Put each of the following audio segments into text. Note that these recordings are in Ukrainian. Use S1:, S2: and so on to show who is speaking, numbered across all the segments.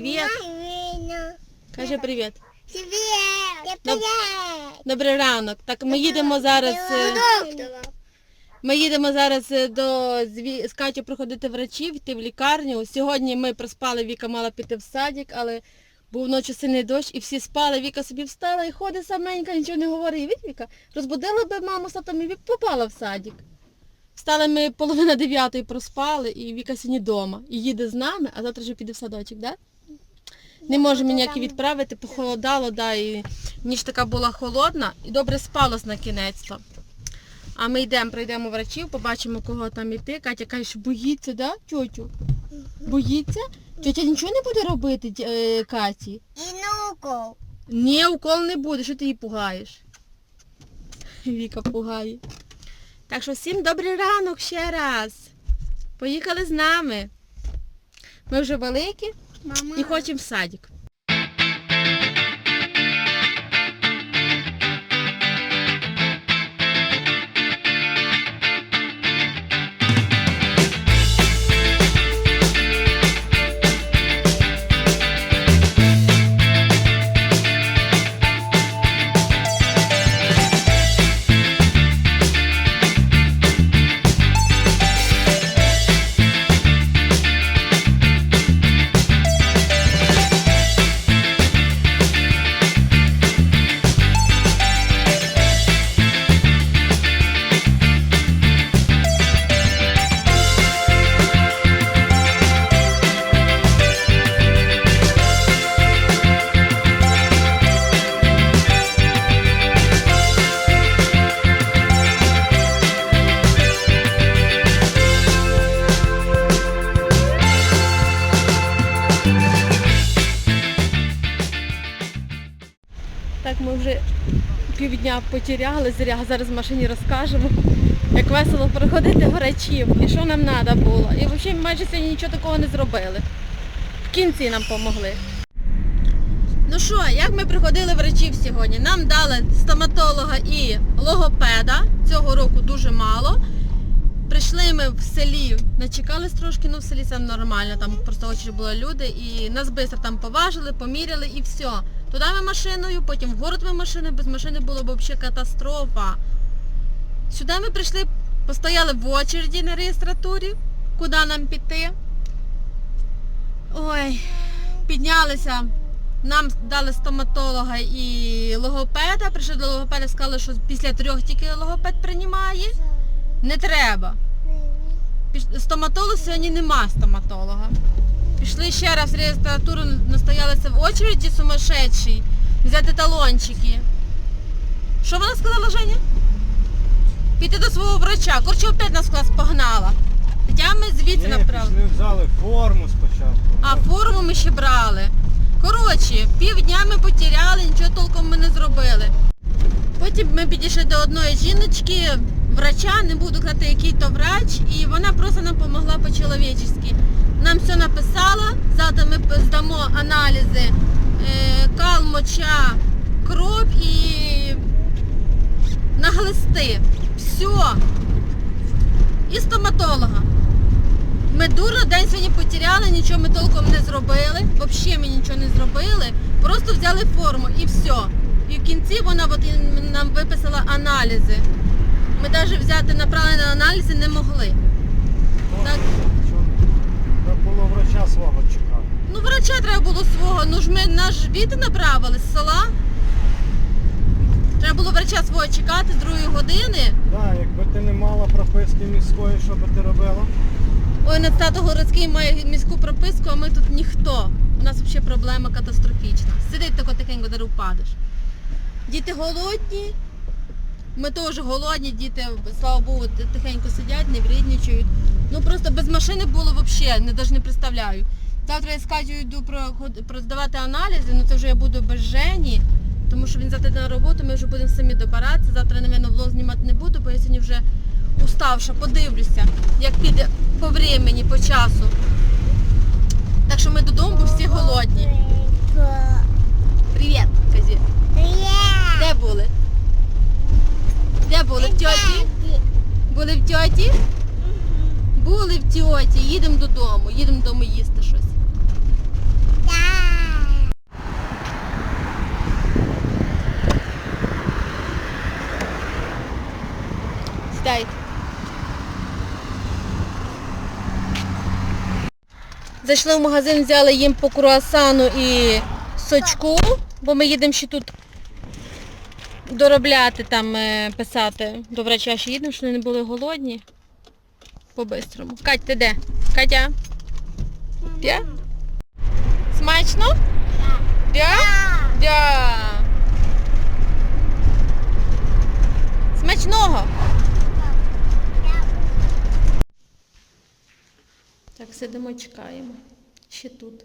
S1: Привіт. Каже привіт.
S2: Привет.
S1: Доб- Добрий ранок. Так, ми їдемо зараз. е. Ми їдемо зараз е, до з Катю проходити врачів, йти в лікарню. Сьогодні ми проспали, Віка мала піти в садик, але був ночі сильний дощ і всі спали. Віка собі встала і ходить саменька, нічого не говорить. Від Віка розбудила би маму з татом і Вік попала в садик. Встали ми половина дев'ятої проспали, і Віка сьогодні вдома. І їде з нами, а завтра вже піде в садочок, так? Да? Не можемо ніякі відправити, похолодало, да, і ніч така була холодна, і добре спалось на кінець. А ми йдемо, пройдемо врачів, побачимо, кого там іти. Катя каже, що боїться, да, тьотю? Боїться? Тьотя нічого не буде робити е, Каті?
S2: І науку.
S1: Ні, укол не буде, що ти її пугаєш? Віка пугає. Так що всім добрий ранок ще раз. Поїхали з нами. Ми вже великі
S2: Мама.
S1: і хочемо в садик. Так ми вже півдня потеряли, зря зараз в машині розкажемо, як весело проходити врачів і що нам треба було. І взагалі майже сьогодні нічого такого не зробили. В кінці нам допомогли. Ну що, як ми приходили врачів сьогодні? Нам дали стоматолога і логопеда. Цього року дуже мало. Прийшли ми в селі, начекались трошки, ну в селі це нормально, там просто очі були люди, і нас швидко там поважили, поміряли і все. Туди ми машиною, потім в город ми машиною, без машини було б взагалі катастрофа. Сюди ми прийшли, постояли в очереді на реєстратурі, куди нам піти. Ой, піднялися. Нам дали стоматолога і логопеда. Прийшли до логопеда, сказали, що після трьох тільки логопед приймає. Не треба. Піш- Стоматолог сьогодні нема стоматолога. Пішли ще раз в реєстратуру, настоялися в очереді сумасшедшій, взяти талончики. Що вона сказала, Женя? Піти до свого врача. Короче, опять нас в клас погнала. Хоча ми звідси
S3: Ні,
S1: направили.
S3: пішли взяли форму спочатку.
S1: А форму ми ще брали. Коротше, півдня ми потеряли, нічого толком ми не зробили. Потім ми підійшли до одної жіночки, врача, не буду казати, який то врач, і вона просто нам допомогла по-чоловічески. Нам все написала, завтра ми здамо аналізи, е, кал, моча, кров і на глисти. Все. І стоматолога. Ми дурно день сьогодні потеряли, нічого ми толком не зробили. Взагалі ми нічого не зробили. Просто взяли форму і все. І в кінці вона от нам виписала аналізи. Ми навіть взяти направлені на аналізи не могли. Так.
S3: Треба було врача свого чекати.
S1: Ну, врача треба було свого. Ну ж ми наш від направили з села. Треба було врача свого чекати з другої години.
S3: Да, якби ти не мала прописки міської, що би ти робила?
S1: Ой, на тато городський має міську прописку, а ми тут ніхто. У нас взагалі проблема катастрофічна. Сидить тако тихенько, де впадеш. Діти голодні. Ми теж голодні, діти, слава Богу, тихенько сидять, не вредничають. Ну просто без машини було взагалі, не навіть не представляю. Завтра я з Катю йду проход- проздавати аналізи, ну це вже я буду без Жені, тому що він завтра на роботу, ми вже будемо самі добиратися. Завтра, напевно, влог знімати не буду, бо я сьогодні вже уставша, подивлюся, як піде по времени, по часу. Так що ми додому, бо всі голодні. Привіт, Казі.
S2: Привет.
S1: Де були? Де були в тьоті? Були в тьоті? Були в тьоті, їдемо додому, їдемо додому їсти щось.
S2: Да.
S1: Сідайте. Зайшли в магазин, взяли їм по круасану і сочку, бо ми їдемо ще тут доробляти там, е, писати. До врача ще їдемо, щоб вони не були голодні. По-бистрому. Кать, ти де? Катя? Де? Смачно? Де? Де? Смачного! Так, сидимо, чекаємо. Ще тут.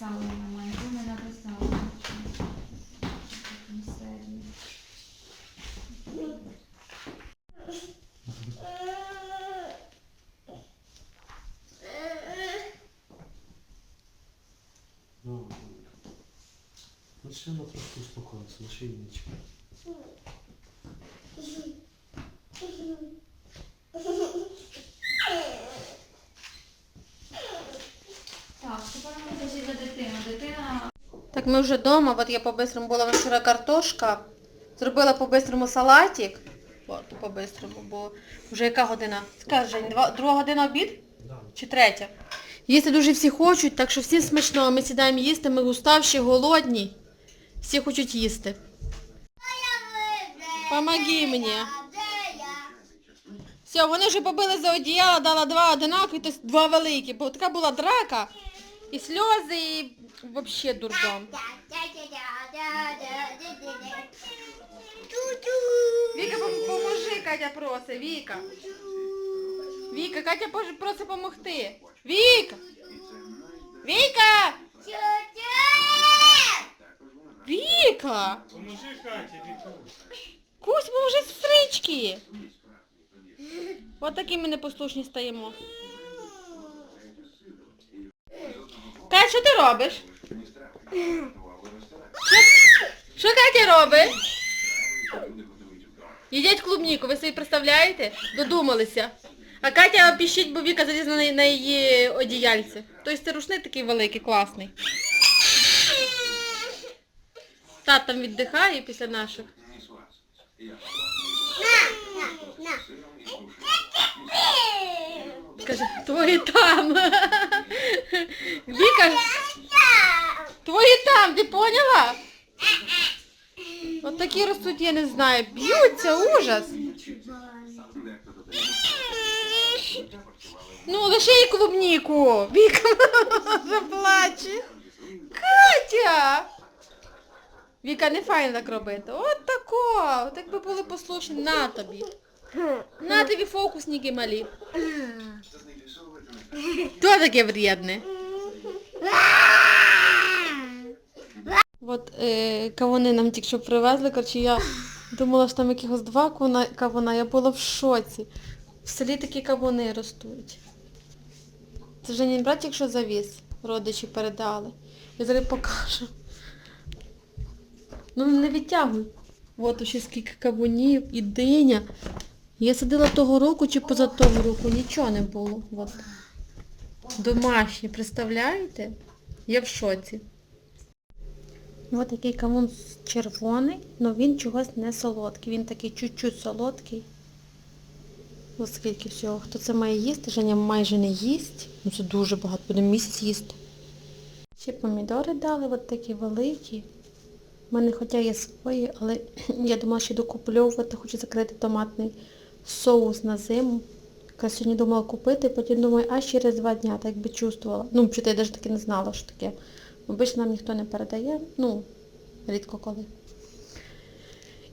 S4: Не написали на мене, не написала Серії.
S3: Ну, ну ще вона трошки успокоїться, лише і не чекай.
S4: Так, тепер ми пішли за дитину. Дитина
S1: Так, ми вже вдома, от я по-бистрому була вчора картошка, зробила по-бистрому салатик. От, по-бистрому, бо вже яка година? Скажи, друга година обід? Чи третя? Їсти дуже всі хочуть, так що всім смачно. Ми сідаємо їсти, ми уставші, голодні. Всі хочуть їсти. Помоги мені. Все, вони вже побили за одіяло, дала два одинакові, тобто два великі, бо така була драка, і сльози, і взагалі дурдом. Віка, поможи, Катя просить, Віка. Віка, Катя просить допомогти. Віка! Віка! Віка!
S3: Поможи Каті, Віку.
S1: Кусь, поможи сестрички. От такі ми непослушні стаємо. Що ти робиш? Що, Катя робить? Їдять клубніку, ви собі представляєте? Додумалися. А Катя піщить, бо Віка залізла на її одіяльце. Тобто це рушник такий великий, класний. Тат там віддихає після наших. Каже, твої там. Віка, твої там, ти поняла? От такі ростуть, я не знаю, б'ються, ужас. Ну, лише їй клубніку. Віка вже плаче. Катя! Віка, не файно так робити. От тако. От якби були послушні. На тобі. На тобі фокусники малі. Хто таке вредне? От е, кавуни нам тільки що привезли, коротше, я думала, що там якихось два кавуна, кавуна, я була в шоці. В селі такі кавуни ростуть. Це вже не брат, якщо завіз, родичі передали. Я зараз покажу. Ну не відтягуй. От ще скільки кавунів і диня. Я садила того року чи поза того року, нічого не було. От. Домашні, представляєте? Я в шоці. Ось такий кавун червоний, але він чогось не солодкий. Він такий чуть-чуть солодкий. Ось скільки всього. Хто це має їсти? Женя майже не їсть. Ну це дуже багато, буде місяць їсти. Ще помідори дали, от такі великі. У мене хоча є свої, але я думала, що докупльовувати, хочу закрити томатний соус на зиму. Якраз сьогодні думала купити, потім думаю, а через два дня, так би чувствувала. Ну, чи я навіть таки не знала, що таке. Обично нам ніхто не передає, ну, рідко коли.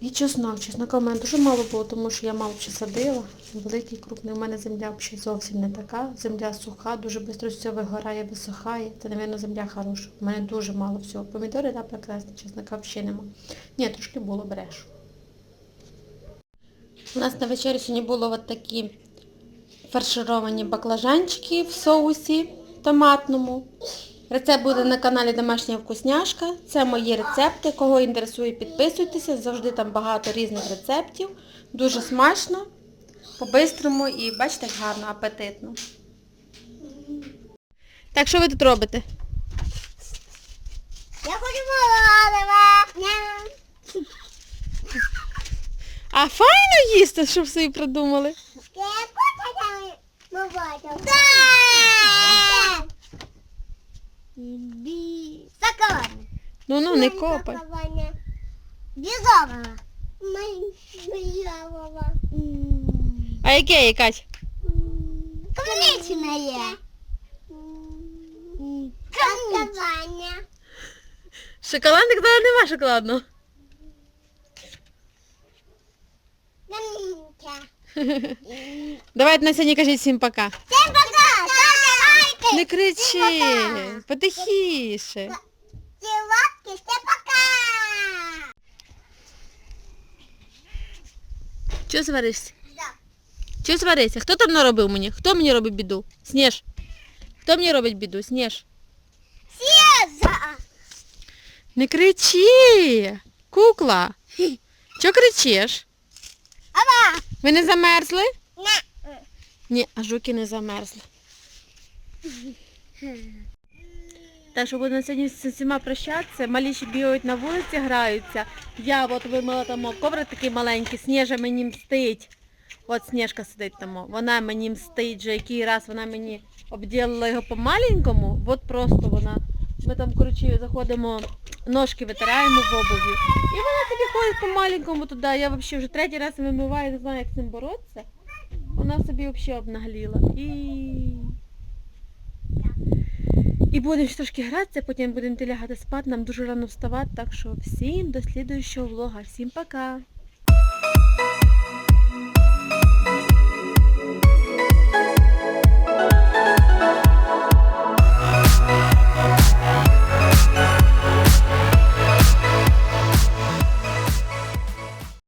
S1: І чеснок. Чеснока в мене дуже мало було, тому що я мало ще садила. Великий, крупний. У мене земля взагалі зовсім не така. Земля суха, дуже швидко все вигорає, висохає. Це, мабуть, земля хороша. У мене дуже мало всього. Помідори, да, прекрасні, чеснока взагалі нема. Ні, трошки було, брешу. У нас на вечері сьогодні було от такі фаршировані баклажанчики в соусі томатному. Рецепт буде на каналі Домашня вкусняшка. Це мої рецепти. Кого інтересує, підписуйтеся. Завжди там багато різних рецептів. Дуже смачно, по-бистрому і бачите, як гарно, апетитно. Так, що ви тут робите?
S2: Я хочу молодого.
S1: А файно їсти, щоб собі придумали.
S2: Я хочу там молодого. Да! Бі. Сакалан.
S1: Ну ну не копай.
S2: Бізового.
S1: А яке якась?
S2: Клубничне є.
S1: Шоколадник зараз нема шоколадного. Давайте на сьогодні кажіть всім пока.
S2: Всем пока! Ставьте лайки!
S1: Не кричи,
S2: пока.
S1: потихіше.
S2: Лапки, всем пока!
S1: Чого сваришся?
S2: Да.
S1: Чого сваришся? Хто там наробив мені? Хто мені робить біду? Сніж. Хто мені робить біду? Сніж.
S2: Сеза!
S1: Не кричи. Кукла. Чого кричиш?
S2: Ава!
S1: Ви не замерзли?
S2: На!
S1: Ні, а жуки не замерзли. Так що буду на сьогодні з усіма прощатися. Малі ще бігають на вулиці, граються. Я от вимила там коврик такий маленький, Сніжа мені мстить. От Сніжка сидить там. Вона мені мстить, вже який раз вона мені обділила його по-маленькому. От просто вона. Ми там, коротше, заходимо, ножки витираємо в обуві. І вона собі ходить по-маленькому туди. Я взагалі вже третій раз вимиваю, не знаю, як з цим боротися. Вона собі взагалі обнагліла. І... І будемо трошки гратися, потім будемо лягати спати, нам дуже рано вставати, так що всім до слідуючого влога. Всім пока!